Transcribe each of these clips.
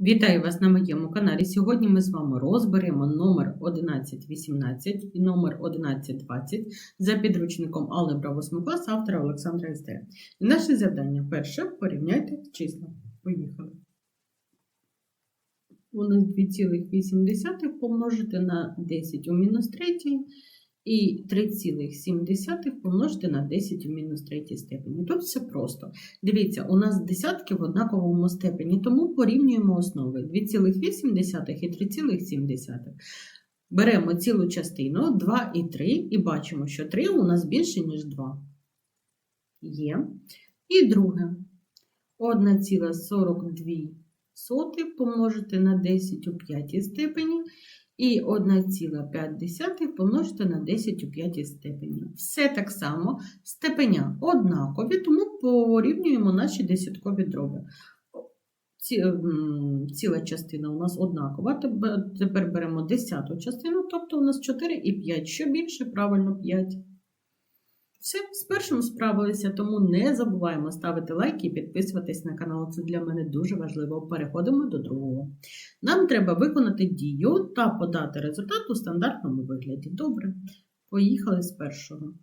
Вітаю вас на моєму каналі. Сьогодні ми з вами розберемо номер 1118 і номер 1120 за підручником Алгебра 8 класу автора Олександра СД. І наше завдання перше порівняйте числа. Поїхали. У нас 2,8 помножити на 10 у мінус 3 і 3,7 помножити на 10 у мінус 3 степені. Тут все просто. Дивіться, у нас десятки в однаковому степені, тому порівнюємо основи 2,8 і 3,7. Беремо цілу частину 2 і 3, і бачимо, що 3 у нас більше, ніж 2. Є. І друге. 1,42 помножити на 10 у п'ятій степені. І 1,5 помножити на 10 у п'ятій степені. Все так само, степеня однакові, тому порівнюємо наші десяткові дроби. Ці, ціла частина у нас однакова. Тепер беремо десяту частину, тобто у нас 4 і 5. Що більше? Правильно 5. Все, з першим справилися, тому не забуваємо ставити лайки і підписуватись на канал. Це для мене дуже важливо. Переходимо до другого. Нам треба виконати дію та подати результат у стандартному вигляді. Добре, поїхали з першого.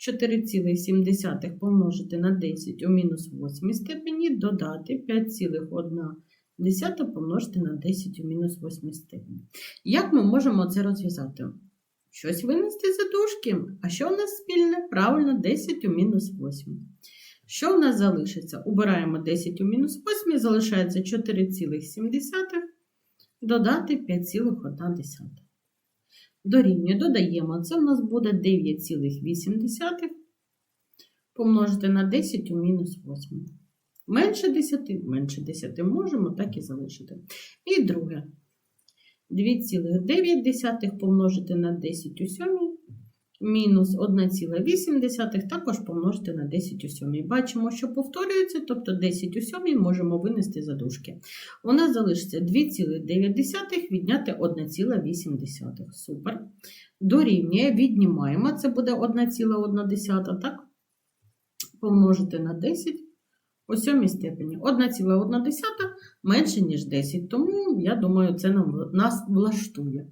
4,7 помножити на 10 у мінус 8 степені, додати 5,1 помножити на 10 у мінус 8 степені. Як ми можемо це розв'язати? Щось винести за дужки. А що у нас спільне? Правильно, 10 у мінус 8. Що у нас залишиться? Убираємо 10 у мінус 8, залишається 4,7, додати 5,1. Дорівнює, додаємо, це у нас буде 9,8 помножити на 10 у мінус 8. Менше 10, менше 10 можемо, так і залишити. І друге. 2,9 помножити на 10 у 7, мінус 1,8 також помножити на 10 у 7. Бачимо, що повторюється, тобто 10 у 7 можемо винести за дужки. У нас залишиться 2,9 відняти 1,8. Супер. Дорівнює, віднімаємо, це буде 1,1, так? Помножити на 10 у сьомій степені. 1,1 менше, ніж 10, тому, я думаю, це нам, нас влаштує.